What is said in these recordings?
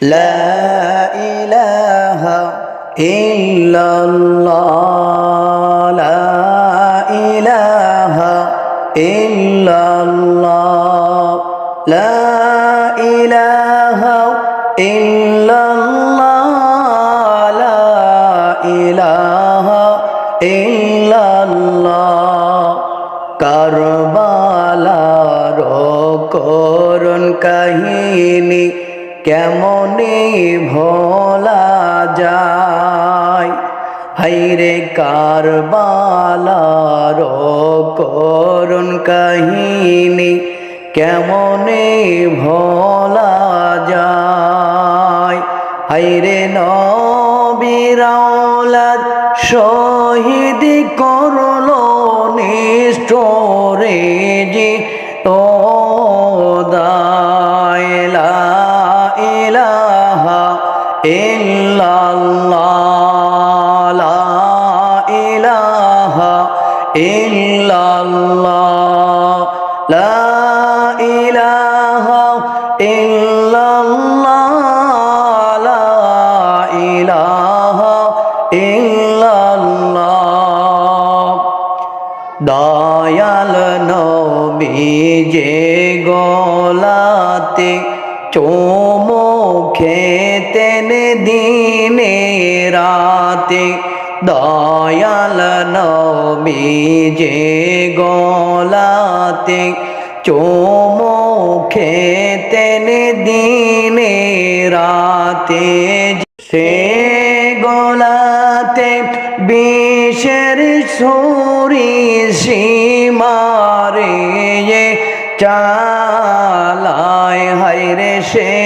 لا إله إلا الله. হাইরে কারবালার করুণ কাহিনী কেমনে ভোলা যায়? হাইরে নবিরাওলাদ শহীদ করল নিষ্ঠরে ইলাহা ইল্লাল্লাহ। লা ইলাহা ইল্লাল্লাহ। লা ইলাহা ইল্লাল্লাহ। দয়াল নবী যে গলাতে চোমুখেতেন দিনে রাতে। দয়াল নবী যে গলাতে চোমুখেতেন দিনে রাতে, সে গোলাতে বিষের ছুরি সীমারে চালায় হাইরে সে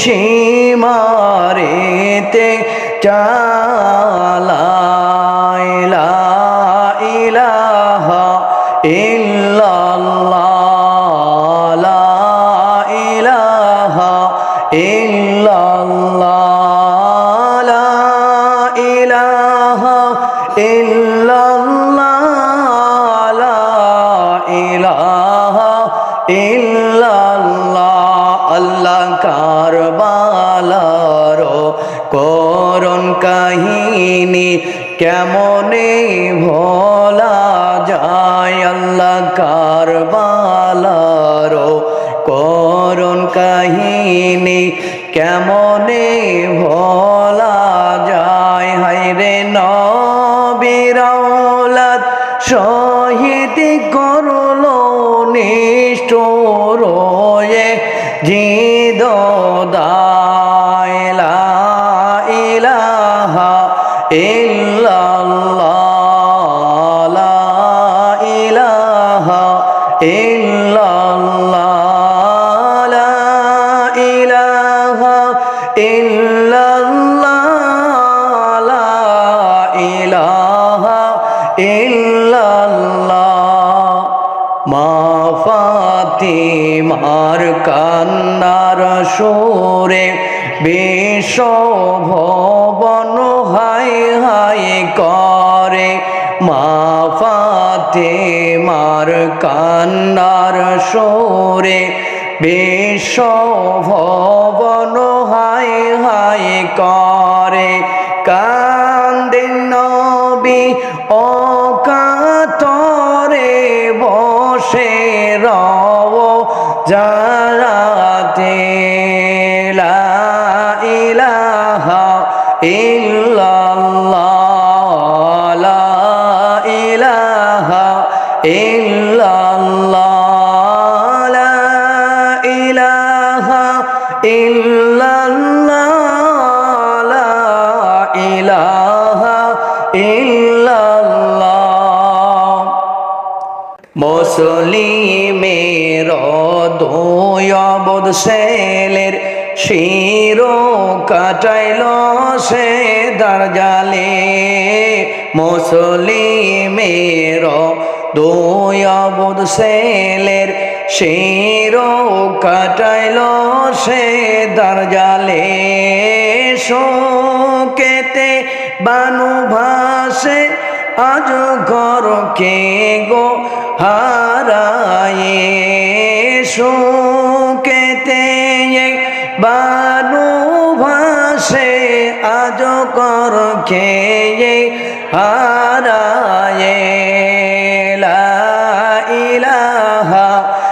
সীমারেতে চালায় লা ইলাহা ইল্লাল্লাহ লা ইলাহা ইল্লাল্লাহ লা ইলাহা ইল্লাল্লাহ লা ইলাহা ইল্লাল্লাহ। কান্নার সুরে বিশ্ব ভবন হাই হাই করে। মা ফাতিমার কান্নার সুরে বিশ্ব ভবন হাই হাই করে। কান্দিন নবী ও মুসলিমের দয়াবদ শিরো কাটাইল সে দার্জালে। মুসলিমের দয়াবদ সেলের শিরো কাটাইল সে দার্জালে শোকেতে। বানু ভাসে, আজ কর কে গো হারায়ে? সুকেতে বানু ভাসে, আজ কর খেয়ে হারায়ে? লা ইলাহা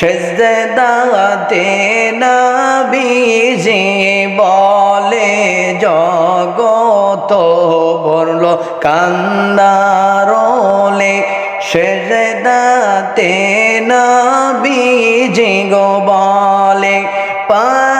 সেজদাতে নবীজি বলে জগত বরল কান্দারলে। সেজদাতে নবীজি গো বলে পাফির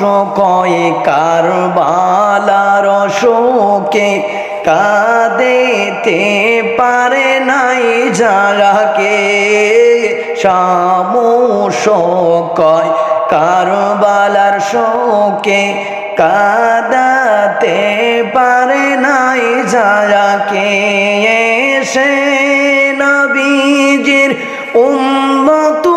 কয়ে কারবালার শোকে কাঁদেতে পারে নাই যারাকে? সামস কয় কারবালার শোকে কাদাতে পারে নাই যারাকে? সে নবীজির উম্মত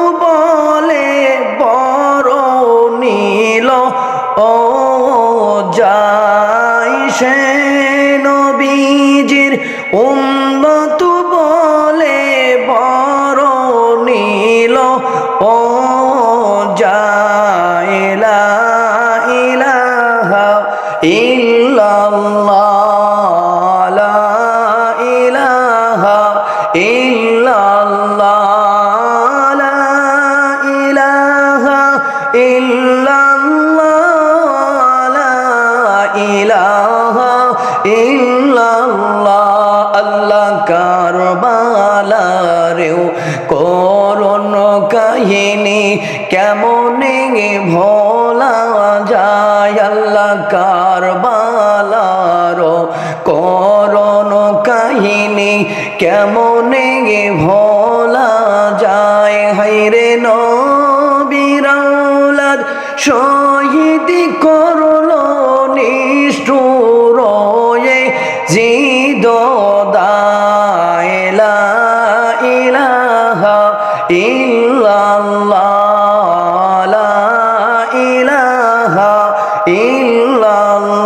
কেমনে ভোলা যায় আল্লাহ কারবালার করণ কাহিনী। কেমনে ভোলা যায়? হাইরে নবিরাউলাদ শহীদ করো ইল্লাল্লাহ।